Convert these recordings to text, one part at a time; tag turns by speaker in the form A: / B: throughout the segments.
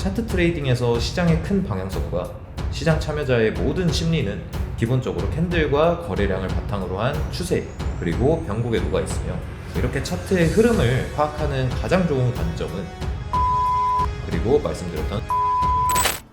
A: 차트 트레이딩에서 시장의 큰 방향성과 시장 참여자의 모든 심리는 기본적으로 캔들과 거래량을 바탕으로 한 추세 그리고 변곡에 녹아 있으며 이렇게 차트의 흐름을 파악하는 가장 좋은 관점은? 그리고 말씀드렸던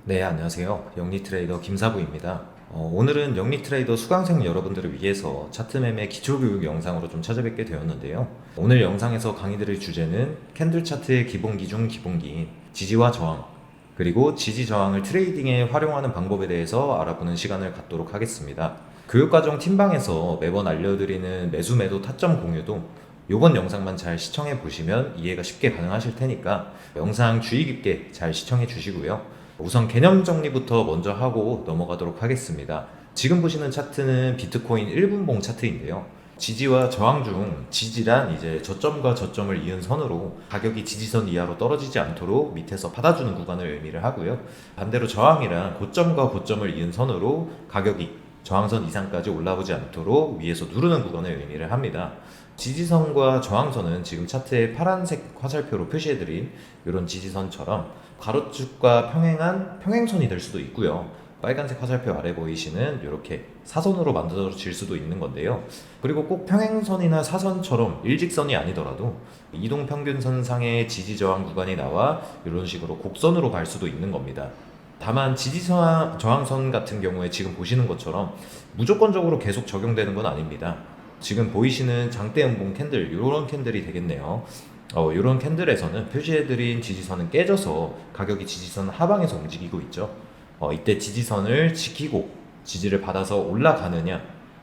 A: 네 안녕하세요. 영리 트레이더 김사부입니다. 어, 오늘은 영리 트레이더 수강생 여러분들을 위해서 차트 매매 기초 교육 영상으로 좀 찾아뵙게 되었는데요. 오늘 영상에서 강의드릴 주제는 캔들 차트의 기본기 중 기본기인 지지와 저항 그리고 지지 저항을 트레이딩에 활용하는 방법에 대해서 알아보는 시간을 갖도록 하겠습니다 교육과정 팀방에서 매번 알려드리는 매수 매도 타점 공유도 이번 영상만 잘 시청해 보시면 이해가 쉽게 가능하실 테니까 영상 주의 깊게 잘 시청해 주시고요. 우선 개념 정리부터 먼저 하고 넘어가도록 하겠습니다. 지금 보시는 차트는 비트코인 1분봉 차트인데요. 지지와 저항 중 지지란 이제 저점과 저점을 이은 선으로 가격이 지지선 이하로 떨어지지 않도록 밑에서 받아주는 구간을 의미를 하고요. 반대로 저항이란 고점과 고점을 이은 선으로 가격이 저항선 이상까지 올라오지 않도록 위에서 누르는 구간을 의미를 합니다. 지지선과 저항선은 지금 차트에 파란색 화살표로 표시해드린 이런 지지선처럼 가로축과 평행한 평행선이 될 수도 있고요. 빨간색 화살표 아래 보이시는 이렇게 사선으로 만들어질 수도 있는 건데요. 그리고 꼭 평행선이나 사선처럼 일직선이 아니더라도 이동 평균선상의 지지 저항 구간이 나와 이런 식으로 곡선으로 갈 수도 있는 겁니다. 다만 지지 저항 저항선 같은 경우에 지금 보시는 것처럼 무조건적으로 계속 적용되는 건 아닙니다. 지금 보이시는 장대 음봉 캔들 이런 캔들이 되겠네요. 어, 이런 캔들에서는 표시해드린 지지선은 깨져서 가격이 지지선 하방에서 움직이고 있죠. 어, 이때 지지선을 지키고 지지를 받아서 올라가느냐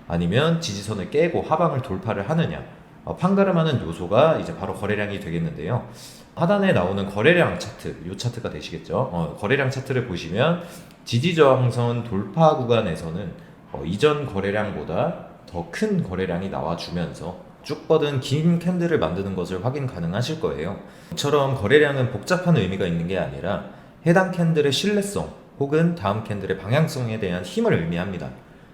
A: 아니면 지지선을 깨고 하방을 돌파를 하느냐 어, 판가름하는 요소가 이제 바로 거래량이 되겠는데요. 하단에 나오는 거래량 차트, 이 차트가 되시겠죠. 어, 거래량 차트를 보시면 지지 저항선 돌파 구간에서는 어, 이전 거래량보다 더 큰 거래량이 나와주면서 쭉 뻗은 긴 캔들을 만드는 것을 확인 가능하실 거예요. 이처럼 거래량은 복잡한 의미가 있는 게 아니라 해당 캔들의 신뢰성 혹은 다음 캔들의 방향성에 대한 힘을 의미합니다.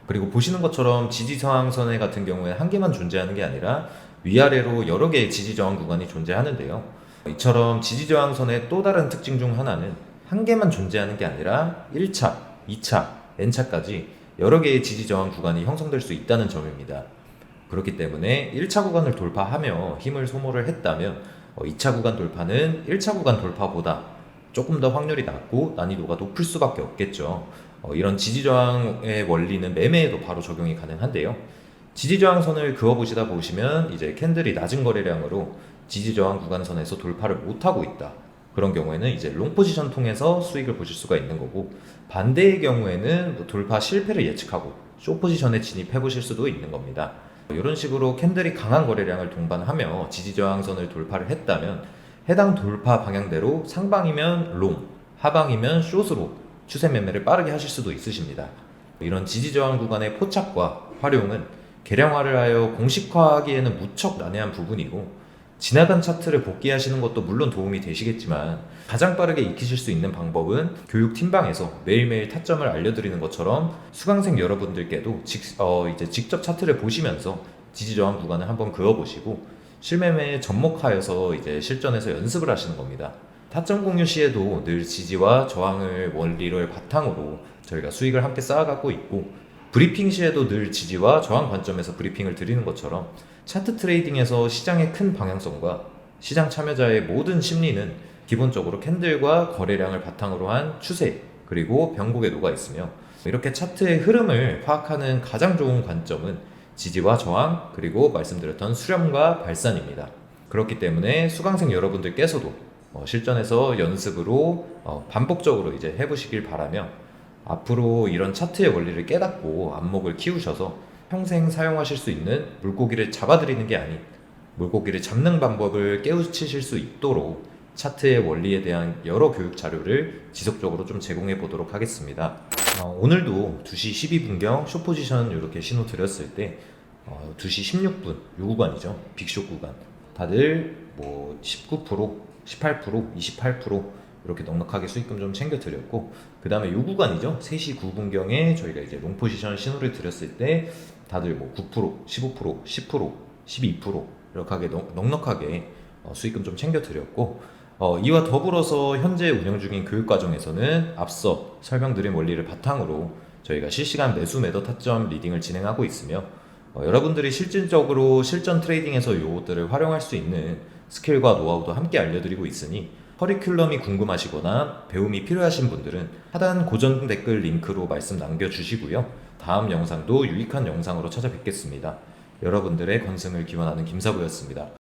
A: 그리고 보시는 것처럼 지지저항선에 같은 경우에 한 개만 존재하는 게 아니라 위아래로 여러 개의 지지저항 구간이 존재하는데요. 이처럼 지지저항선의 또 다른 특징 중 하나는 한 개만 존재하는 게 아니라 1차, 2차, N차까지 여러 개의 지지저항 구간이 형성될 수 있다는 점입니다. 그렇기 때문에 1차 구간을 돌파하며 힘을 소모를 했다면 2차 구간 돌파는 1차 구간 돌파보다 조금 더 확률이 낮고 난이도가 높을 수밖에 없겠죠. 어, 이런 지지저항의 원리는 매매에도 바로 적용이 가능한데요. 지지저항선을 그어보시다 보시면 이제 캔들이 낮은 거래량으로 지지저항 구간선에서 돌파를 못하고 있다. 그런 경우에는 이제 롱 포지션 통해서 수익을 보실 수가 있는 거고 반대의 경우에는 뭐 돌파 실패를 예측하고 쇼 포지션에 진입해 보실 수도 있는 겁니다. 이런 식으로 캔들이 강한 거래량을 동반하며 지지저항선을 돌파를 했다면 해당 돌파 방향대로 상방이면 롱, 하방이면 숏으로 추세 매매를 빠르게 하실 수도 있으십니다. 이런 지지 저항 구간의 포착과 활용은 계량화를 하여 공식화하기에는 무척 난해한 부분이고 지나간 차트를 복귀하시는 것도 물론 도움이 되시겠지만 가장 빠르게 익히실 수 있는 방법은 교육 팀방에서 매일매일 타점을 알려드리는 것처럼 수강생 여러분들께도 직, 어, 이제 직접 차트를 보시면서 지지 저항 구간을 한번 그어보시고 실매매에 접목하여서 이제 실전에서 연습을 하시는 겁니다. 타점 공유 시에도 늘 지지와 저항을 원리를 바탕으로 저희가 수익을 함께 쌓아가고 있고 브리핑 시에도 늘 지지와 저항 관점에서 브리핑을 드리는 것처럼 차트 트레이딩에서 시장의 큰 방향성과 시장 참여자의 모든 심리는 기본적으로 캔들과 거래량을 바탕으로 한 추세 그리고 변곡에 녹아 있으며 이렇게 차트의 흐름을 파악하는 가장 좋은 관점은 지지와 저항 그리고 말씀드렸던 수렴과 발산입니다. 그렇기 때문에 수강생 여러분들께서도 어, 실전에서 연습으로 어, 반복적으로 이제 해보시길 바라며 앞으로 이런 차트의 원리를 깨닫고 안목을 키우셔서 평생 사용하실 수 있는 물고기를 잡아들이는 게 아닌 물고기를 잡는 방법을 깨우치실 수 있도록 차트의 원리에 대한 여러 교육 자료를 지속적으로 좀 제공해 보도록 하겠습니다. 어, 오늘도 2시 12분경 쇼 포지션 이렇게 신호 드렸을 때 어, 2시 16분 요 구간이죠. 빅쇼 구간. 다들 뭐 19%, 18%, 28% 이렇게 넉넉하게 수익금 좀 챙겨 드렸고 그 다음에 요 구간이죠 3시 9분경에 저희가 이제 롱 포지션 신호를 드렸을 때 다들 뭐 9%, 15%, 10%, 12% 이렇게 하게 넉넉하게 어, 수익금 좀 챙겨 드렸고 어, 이와 더불어서 현재 운영 중인 교육 과정에서는 앞서 설명드린 원리를 바탕으로 저희가 실시간 매수 매도 타점 리딩을 진행하고 있으며 어, 여러분들이 실질적으로 실전 트레이딩에서 요것들을 활용할 수 있는 스킬과 노하우도 함께 알려드리고 있으니 커리큘럼이 궁금하시거나 배움이 필요하신 분들은 하단 고정 댓글 링크로 말씀 남겨주시고요. 다음 영상도 유익한 영상으로 찾아뵙겠습니다. 여러분들의 건승을 기원하는 김사부였습니다.